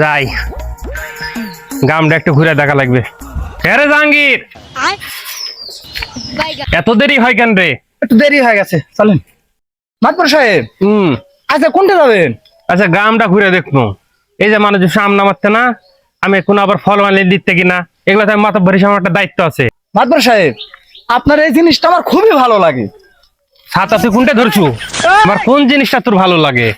যাই। গামটা একটু ঘুরে দেখা লাগবে। হ্যাঁ জাহাঙ্গীর! এত দেরি হয় কেন রে? একটু দেরি হয়ে গেছে চলেন। মাতবর সাহেব হুম। আচ্ছা কোনটা যাবেন? আচ্ছা গ্রামটা ঘুরে দেখব। এই যে মানুষ সামনে নামাচ্ছে না আমি এখন আবার ফল মালি দিতে কিনা এগুলো তো আমি মাথা ভরি আমার একটা দায়িত্ব আছে। মাতবর সাহেব আপনার এই জিনিসটা আমার খুবই ভালো লাগে। ছাতা তুই কোনটা ধরছু? আমার কোন জিনিসটা তোর ভালো লাগে?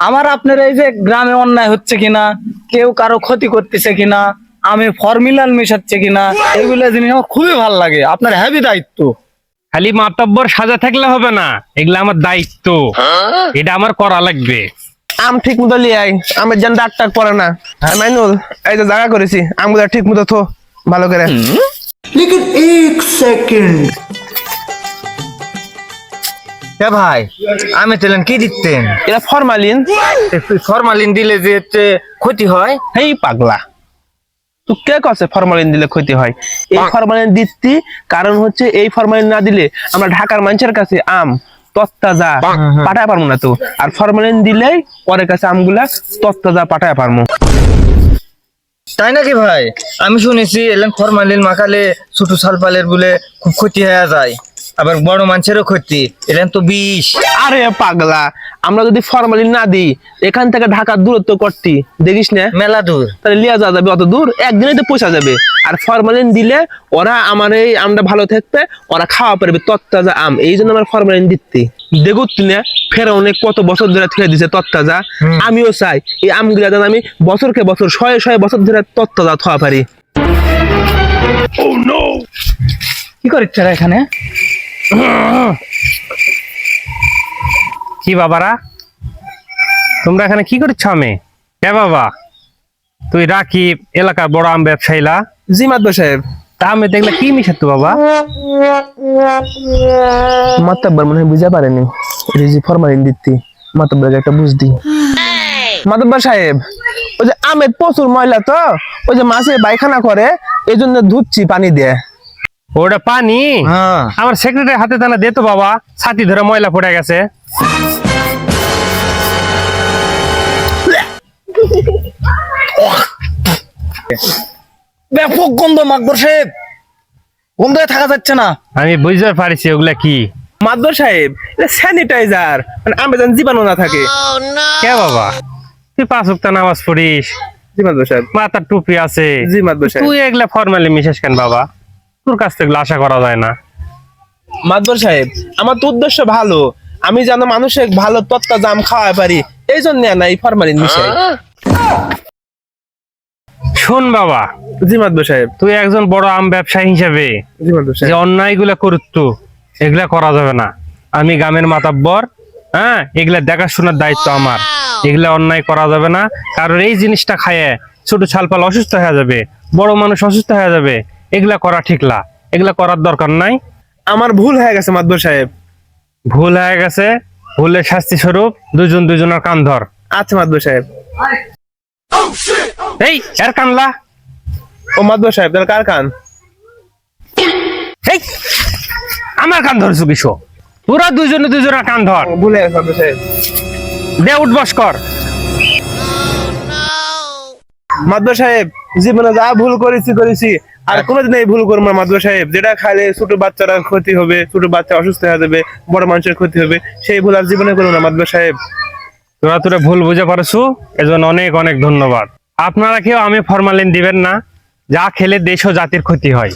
আমার আপনার এই যে গ্রামে অন্যায় হচ্ছে কিনা কেউ কারও ক্ষতি করতেছে কিনা আমি ফর্মুলাল মেশাচ্ছে কিনা এগুলো জিনিস আমার খুবই ভালো লাগে। আপনার হ্যাভি দায়িত্ব। খালি মাতব্বর সাজা থাকলে হবে না এগুলো আমার দায়িত্ব। হ্যাঁ? এটা আমার করা লাগবে। আম ঠিক মতো লিয়ে আমের যেন ডাক টাক পড়ে না। হ্যাঁ, মাইনুল এই যে জায়গা করেছি আমগুলো ঠিক মতো থো ভালো করে। এক সেকেন্ড। এ ভাই আমি তেলেন কি দিতেন? এটা ফরমালিন। ফরমালিন দিলে যে ক্ষতি হয়? হেই পাগলা। তুই কে কছে ফরমালিন দিলে ক্ষতি হয়? এই ফরমালিন দিচ্ছি কারণ হচ্ছে এই ফরমালিন না দিলে আমরা ঢাকার মানুষের কাছে আম তত্তাজা পাঠায় পারব না তো। আর ফরমালিন দিলেই পরের কাছে আমগুলা তত্তাজা পাঠায় পারব। তাই নাকি ভাই? আমি শুনেছি এলেন ফরমালিন মাখালে ছোট সালপালের বলে খুব ক্ষতি হয়ে যায়। আবার বড় মানুষেরও ক্ষতি এলেন তো বিষ। আরে পাগলা আমরা যদি ফরমালিন না দিই এখান থেকে ঢাকার দূরত্ব করতি দেখিস না? মেলা দূর। তাহলে লিয়া যাওয়া যাবে অত দূর একদিনে তো পৌঁছা যাবে। আর ফরমালিন দিলে ওরা আমার এই আমটা ভালো থাকবে ওরা খাওয়া পারবে তত্তাজা আম এই জন্য আমার ফরমালিন দিতে। দেখো তুই না ফের অনেক কত বছর ধরে থেকে দিছে তত্তাজা আমিও চাই এই আমগুলা যেন আমি বছরকে বছর শয়ে শয়ে বছর ধরে তত্তাজা খাওয়া পারি। কি করছে এখানে? কি বাবারা? তোমরা এখানে কি করছ আমি? কে বাবা? তুই রাকিব এলাকার বড় আম ব্যবসায়ীলা? জি মাদবা সাহেব। তা আমি দেখলে কি মিশাতো বাবা? মাতাব্বার মনে হয় বুঝা পারেনি। রিজি ফরমালিন দিতে মাতাব্বার একটা বুঝ দি মাতাব্বার সাহেব ওই যে আমের প্রচুর ময়লা তো ওই যে মাছে পায়খানা করে এই জন্য ধুচ্ছি পানি দিয়ে। ওটা পানি? হ্যাঁ। আমার সেক্রেটারি হাতে টানা দে তো বাবা ছাতি ধরে ময়লা পড়ে গেছে। ব্যাপক গন্ধ মাকবর সাহেব। গন্ধে থাকা যাচ্ছে না। আমি বুঝতে পারছি ওগুলা কি। মাদবর সাহেব স্যানিটাইজার মানে আমে যেন জীবাণু না থাকে। কে বাবা? তুই পাঁচ উক্ত নামাজ পড়িস। জি মাদবর সাহেব। মাথার টুপি আছে। জি মাদবর সাহেব। তুই এগুলা ফর্মালি মিশাস কেন বাবা? তোর কাছ থেকে আশা করা যায় না। মাদবর সাহেব আমার তো উদ্দেশ্য ভালো। আমি যেন মানুষের ভালো তত্ত্বা জাম খাওয়াই পারি এই জন্য না এই ফরমালিন মিশাই। শোন বাবা জি মাদবর সাহেব। তুই একজন বড় আম ব্যবসায়ী হিসেবে জি মাদবর যে সাহেব অন্যায়গুলা করত এগুলা করা যাবে না। আমি গ্রামের মাতাব্বর হ্যাঁ? এগুলা দেখাশোনার দায়িত্ব আমার। এগুলা অন্যায় করা যাবে না। কারণ এই জিনিসটা খায় ছোট ছালপাল অসুস্থ হয়ে যাবে বড় মানুষ অসুস্থ হয়ে যাবে। এগুলা করা ঠিক না। এগুলা করার দরকার নাই। আমার ভুল হয়ে গেছে মাদবর সাহেব। ভুল হয়ে গেছে। ভুলের শাস্তি স্বরূপ দুজন দুজনের কান ধর। আচ্ছা মাদবর সাহেব। এই এর কানলা ও মাদবর সাহেব তাহলে কার কান? এই আমার কান ধরছু কিছু পুরা দুজনে দুজনের কান ধর। ভুল হয়ে গেছে মাদবর সাহেব। দে উঠবস কর। মাদবর সাহেব জীবনে যা ভুল করেছি করেছি। আর কোনোদিন এই ভুল করব না মাদুর সাহেব। যেটা খাইলে ছোট বাচ্চারা ক্ষতি হবে ছোট বাচ্চা অসুস্থ হয়ে যাবে বড় মানুষের ক্ষতি হবে সেই ভুল আর জীবনে করব না মাদুর সাহেব। তোরা তোরা ভুল বুঝে পারছ এজন্য অনেক অনেক ধন্যবাদ। আপনারা কেউ আমি ফরমালিন দিবেন না যা খেলে দেশ ও জাতির ক্ষতি হয়।